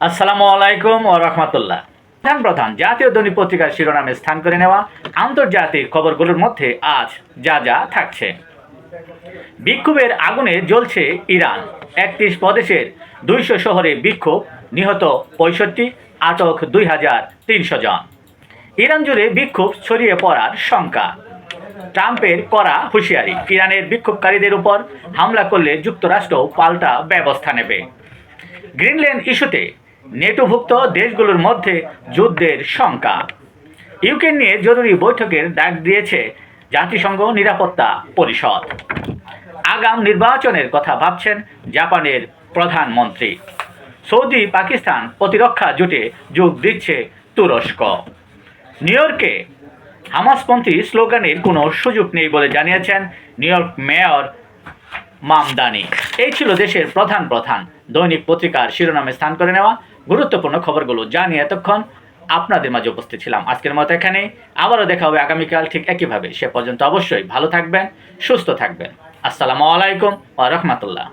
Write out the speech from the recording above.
আসসালামু আলাইকুম ও রহমতুল্লাহ। প্রধান প্রধান জাতীয় দৈনিক পত্রিকার শিরোনামে স্থান করে নেওয়া আন্তর্জাতিক খবরগুলোর মধ্যে আজ যা যা থাকছে। বিক্ষোভের আগুনে জ্বলছে ইরান। একত্রিশ প্রদেশের দুইশো শহরে বিক্ষোভ, নিহত পঁয়ষট্টি, আটক দুই হাজার তিনশো জন। ইরান জুড়ে বিক্ষোভ ছড়িয়ে পড়ার শঙ্কা। ট্রাম্পের করা হুঁশিয়ারি, ইরানের বিক্ষোভকারীদের উপর হামলা করলে যুক্তরাষ্ট্র পাল্টা ব্যবস্থা নেবে। গ্রিনল্যান্ড ইস্যুতে নেটোভুক্ত দেশগুলোর মধ্যে যুদ্ধের শঙ্কা। ইউক্রেন নিয়ে জরুরি বৈঠকের ডাক দিয়েছে জাতিসংঘ নিরাপত্তা পরিষদ। আগাম নির্বাচনের কথা ভাবছেন জাপানের প্রধানমন্ত্রী। সৌদি, পাকিস্তান প্রতিরক্ষা জোটে যোগ দিচ্ছে তুরস্ক। নিউ ইয়র্কে হামাসপন্থী স্লোগানের কোনো সুযোগ নেই বলে জানিয়েছেন নিউ ইয়র্ক মেয়র মামদানি। এই ছিল দেশের প্রধান প্রধান দৈনিক পত্রিকার শিরোনামে স্থান করে নেওয়া। গুরুত্বপূর্ণ খবরগুলো জানিয়ে এতক্ষণ আপনাদের মাঝে উপস্থিত ছিলাম। আজকের মতো এখানে। আবারও দেখা হবে আগামীকাল ঠিক একইভাবে। সে পর্যন্ত অবশ্যই ভালো থাকবেন, সুস্থ থাকবেন। আসসালামু আলাইকুম ওয়া রাহমাতুল্লাহ।